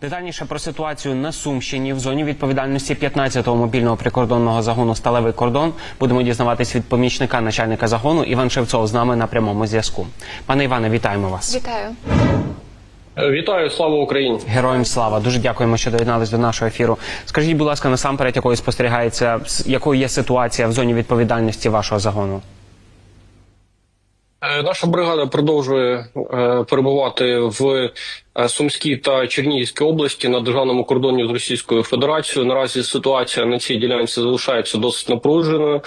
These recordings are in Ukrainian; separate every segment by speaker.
Speaker 1: Детальніше про ситуацію на Сумщині в зоні відповідальності 15-го мобільного прикордонного загону Сталевий кордон будемо дізнаватись від помічника начальника загону Іван Шевцов з нами на прямому зв'язку. Пане Іване, вітаємо вас.
Speaker 2: Вітаю.
Speaker 3: Вітаю, слава Україні!
Speaker 1: Героям слава. Дуже дякуємо, що доєднались до нашого ефіру. Скажіть, будь ласка, насамперед, якою спостерігається, якою є ситуація в зоні відповідальності вашого загону?
Speaker 3: Е, Наша бригада продовжує е, перебувати в Сумській та Чернігівській області на державному кордоні з Російською Федерацією. Наразі ситуація на цій ділянці залишається досить напруженою. Е,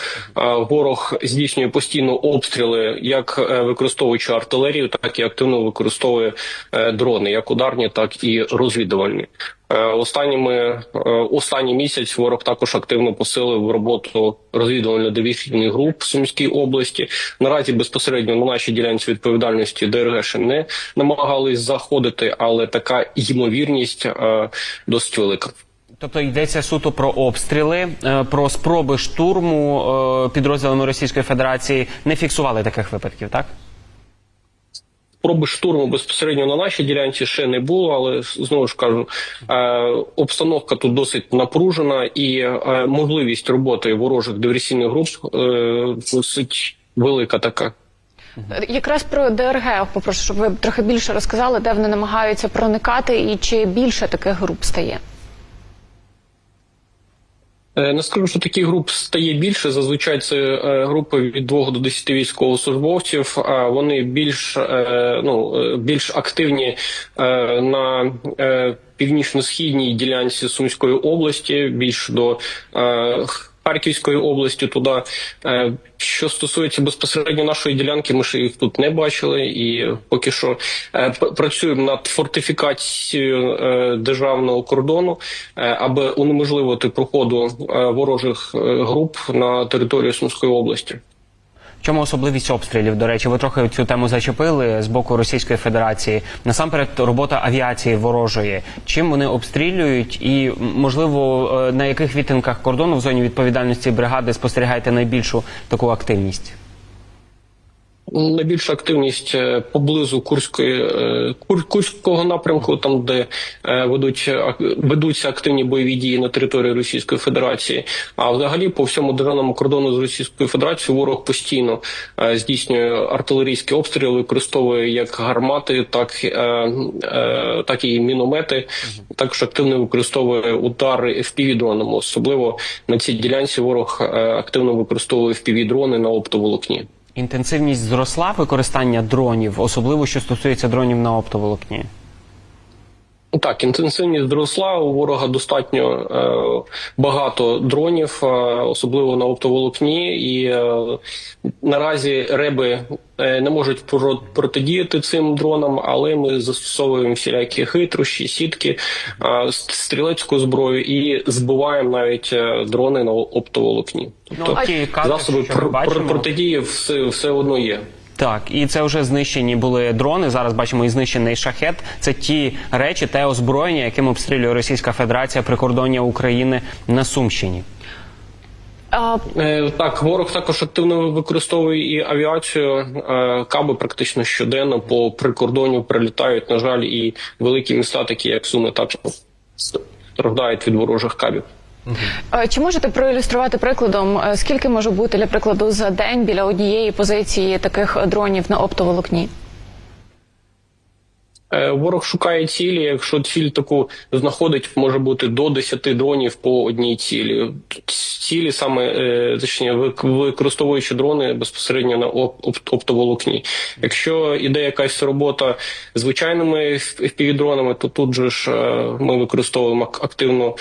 Speaker 3: Ворог здійснює постійно обстріли, як е, використовуючи артилерію, так і активно використовує е, дрони, як ударні, так і розвідувальні. Е, Останніми е, останній місяць ворог також активно посилив роботу розвідувально-диверсійних груп в Сумській області. Наразі безпосередньо на нашій ділянці відповідальності ДРГ ще не намагались заходити, але така ймовірність е, досить велика.
Speaker 1: Тобто йдеться суто про обстріли, е, про спроби штурму е, підрозділами Російської Федерації. Не фіксували таких випадків, так?
Speaker 3: Спроби штурму безпосередньо на нашій ділянці ще не було, але знову ж кажу, обстановка тут досить напружена, і можливість роботи ворожих диверсійних груп досить велика така.
Speaker 2: Якраз про ДРГ попрошу, щоб ви трохи більше розказали, де вони намагаються проникати і чи більше таких груп стає.
Speaker 3: Е, Не скажу, що таких груп стає більше. Зазвичай це е, групи від 2 до 10 військовослужбовців. А вони більш е, ну більш активні на північно-східній ділянці Сумської області, більш до Харківської області. Туди Е, що стосується безпосередньо нашої ділянки, ми ще їх тут не бачили, і поки що е, працюємо над фортифікацією е, державного кордону, аби унеможливити проходу ворожих груп на територію Сумської області.
Speaker 1: Чому особливість обстрілів? До речі, ви трохи цю тему зачепили з боку Російської Федерації. Насамперед, робота авіації ворожої. Чим вони обстрілюють, і можливо е, на яких відтинках кордону в зоні відповідальності бригади спостерігаєте найбільшу таку активність?
Speaker 3: Найбільша активність е, поблизу Курської е, Курського напрямку, там де е, ведуть ведуться активні бойові дії на території Російської Федерації. А взагалі по всьому державному кордону з Російською Федерацією ворог постійно здійснює артилерійські обстріли, використовує як гармати, так, так і міномети. Також активно використовує удари fpv дронами Особливо на цій ділянці ворог активно використовує fpv дрони на оптоволокні.
Speaker 1: Інтенсивність зросла використання дронів, особливо що стосується дронів на оптоволокні.
Speaker 3: Так, інтенсивність зросла. У ворога достатньо е, багато дронів, е, особливо на оптоволокні, і е, наразі реби е, не можуть про- протидіяти цим дронам, але ми застосовуємо всілякі хитрощі, сітки, е, стрілецьку зброю і збиваємо навіть е, дрони на оптоволокні. Тобто
Speaker 1: Ну,
Speaker 3: засоби
Speaker 1: що ми
Speaker 3: пр- пр- протидії все, все одно є.
Speaker 1: Так, і це вже знищені були дрони. Зараз бачимо і знищений шахет. Це ті речі, те озброєння, яким обстрілює Російська Федерація прикордоння України на Сумщині.
Speaker 2: А,
Speaker 3: Е, Так, ворог також активно використовує і авіацію. Е, Каби практично щоденно по прикордонню прилітають. На жаль, і великі міста, такі як Суми, також страждають від ворожих кабів.
Speaker 2: А чи можете проілюструвати прикладом, е, скільки може бути для прикладу за день біля однієї позиції таких дронів на оптоволокні?
Speaker 3: Е, Ворог шукає цілі. Якщо ціль таку знаходить, може бути до 10 дронів по одній цілі. Цілі саме е, точніше, використовуючи дрони безпосередньо на оп- оп- оптоволокні. Якщо іде якась робота звичайними FPV-дронами, то тут же ж е, ми використовуємо ак- активно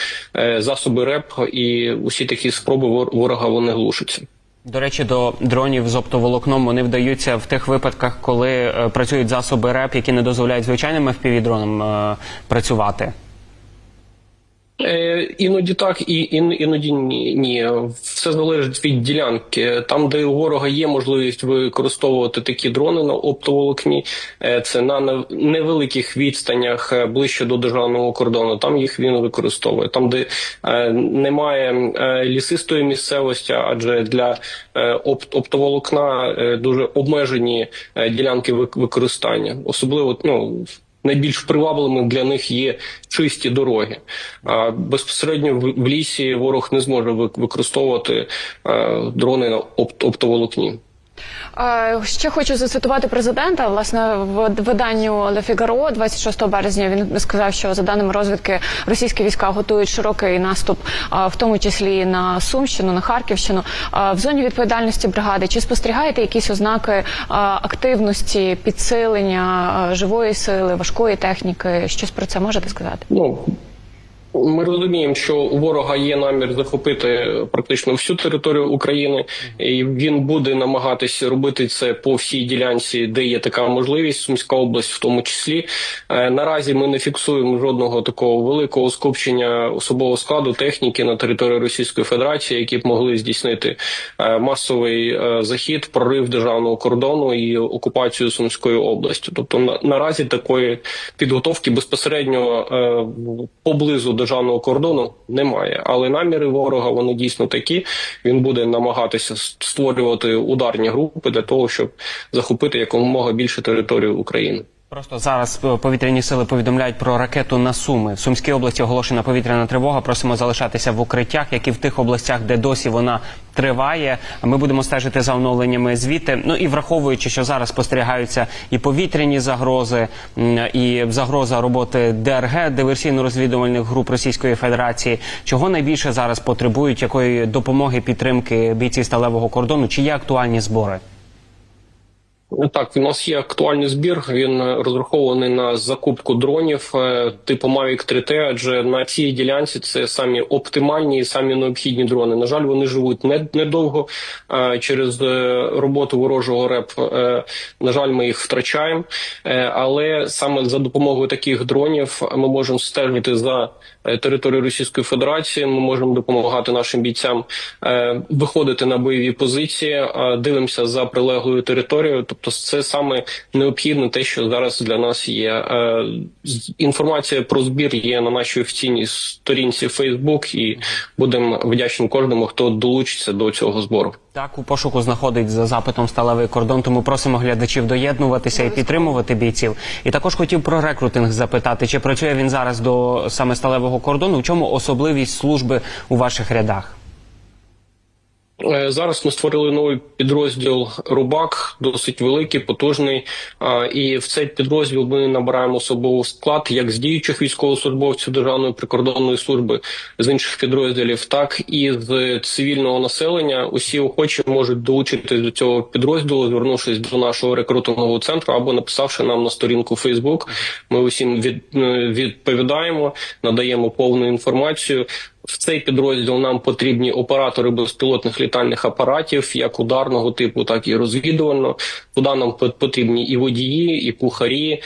Speaker 3: засоби РЕП, і усі такі спроби вор- ворога вони глушаться.
Speaker 1: До речі, до дронів з оптоволокном вони вдаються в тих випадках, коли е, працюють засоби РЕП, які не дозволяють звичайним FPV-дронам е, працювати.
Speaker 3: Е, іноді так, і ін, іноді ні. ні. Все залежить від ділянки. Там, де у ворога є можливість використовувати такі дрони на оптоволокні, е, це на невеликих відстанях е, ближче до державного кордону. Там їх він використовує. Там, де е, немає е, лісистої місцевості, адже для е, опт, оптоволокна е, дуже обмежені е, ділянки вик- використання, особливо ну. Найбільш привабливими для них є чисті дороги. А безпосередньо в, лісі ворог не зможе ви- використовувати е, дрони на опт, оптоволокні.
Speaker 2: Ще хочу зацитувати президента. Власне, в виданню Le Figaro 26 березня він сказав, що за даними розвідки російські війська готують широкий наступ, в тому числі на Сумщину, на Харківщину. В зоні відповідальності бригади чи спостерігаєте якісь ознаки активності, підсилення живої сили, важкої техніки? Щось про це можете сказати?
Speaker 3: Ну ми розуміємо, що у ворога є намір захопити практично всю територію України, і він буде намагатися робити це по всій ділянці, де є така можливість. Сумська область, в тому числі. Е, Наразі ми не фіксуємо жодного такого великого скупчення особового складу техніки на території Російської Федерації, які б могли здійснити е, масовий е, захід, прорив державного кордону і окупацію Сумської області. Тобто на, наразі такої підготовки безпосередньо поблизу державного кордону немає. Але наміри ворога вони дійсно такі. Він буде намагатися створювати ударні групи для того, щоб захопити якомога більше територію України.
Speaker 1: Просто зараз е, повітряні сили повідомляють про ракету на Суми. В Сумській області оголошена повітряна тривога. Просимо залишатися в укриттях, як і в тих областях, де досі вона триває. Ми будемо стежити за оновленнями звіти. Ну і враховуючи, що зараз спостерігаються і повітряні загрози, і загроза роботи ДРГ диверсійно-розвідувальних груп Російської Федерації. Чого найбільше зараз потребують якої допомоги підтримки бійців сталевого кордону? Чи є актуальні збори?
Speaker 3: Ну, Так, у нас є актуальний збір. Він е, розрахований на закупку дронів е, типу Mavic 3T, адже на цій ділянці це самі оптимальні і самі необхідні дрони. На жаль, вони живуть недовго е, через роботу ворожого РЕП. На жаль, ми їх втрачаємо. Але саме за допомогою таких дронів ми можемо стежити за територією Російської Федерації. Ми можемо допомагати нашим бійцям виходити на бойові позиції, дивимося за прилеглою територією. Тобто, це саме необхідне, те, що зараз для нас є. Е, Інформація про збір є на нашій офіційній сторінці Facebook, і будемо вдячні кожному, хто долучиться до цього збору.
Speaker 1: Так, у пошуку знаходить за запитом сталевий кордон, тому просимо глядачів доєднуватися і підтримувати бійців. І також хотів про рекрутинг запитати, чи працює він зараз до саме сталевого кордону? В чому особливість служби у ваших рядах?
Speaker 3: Е, Зараз ми створили новий підрозділ Рубак, досить великий, потужний. І в цей підрозділ ми набираємо особовий склад як з діючих військовослужбовців Державної прикордонної служби з інших підрозділів, так і з цивільного населення. Усі охочі можуть долучитись до цього підрозділу, звернувшись до нашого рекрутингового центру або написавши нам на сторінку Facebook. Ми усім від, е, відповідаємо, надаємо повну інформацію. В цей підрозділ нам потрібні оператори безпілотних літальних апаратів, як ударного типу, так і розвідувального. Туди нам по- потрібні і водії, і кухарі,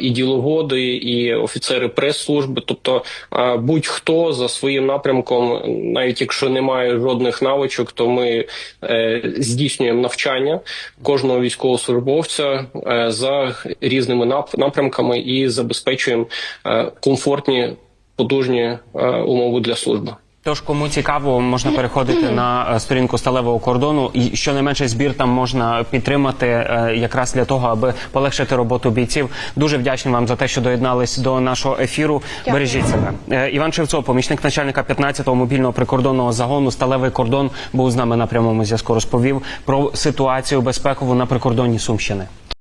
Speaker 3: і діловоди, і офіцери прес-служби. Тобто будь-хто за своїм напрямком, навіть якщо немає жодних навичок, то ми е, здійснюємо навчання кожного військовослужбовця е, за різними напрямками і забезпечуємо е, комфортні потужні е, умови для служби.
Speaker 1: Тож, кому цікаво, можна переходити на е, сторінку сталевого кордону, і щонайменше збір там можна підтримати е, якраз для того, аби полегшити роботу бійців. Дуже вдячний вам за те, що доєднались до нашого ефіру.
Speaker 2: Дякую.
Speaker 1: Бережіть себе. Іван Шевцов, помічник начальника 15-го мобільного прикордонного загону Сталевий кордон, був з нами на прямому зв'язку. Розповів про ситуацію безпекову на прикордонні Сумщини.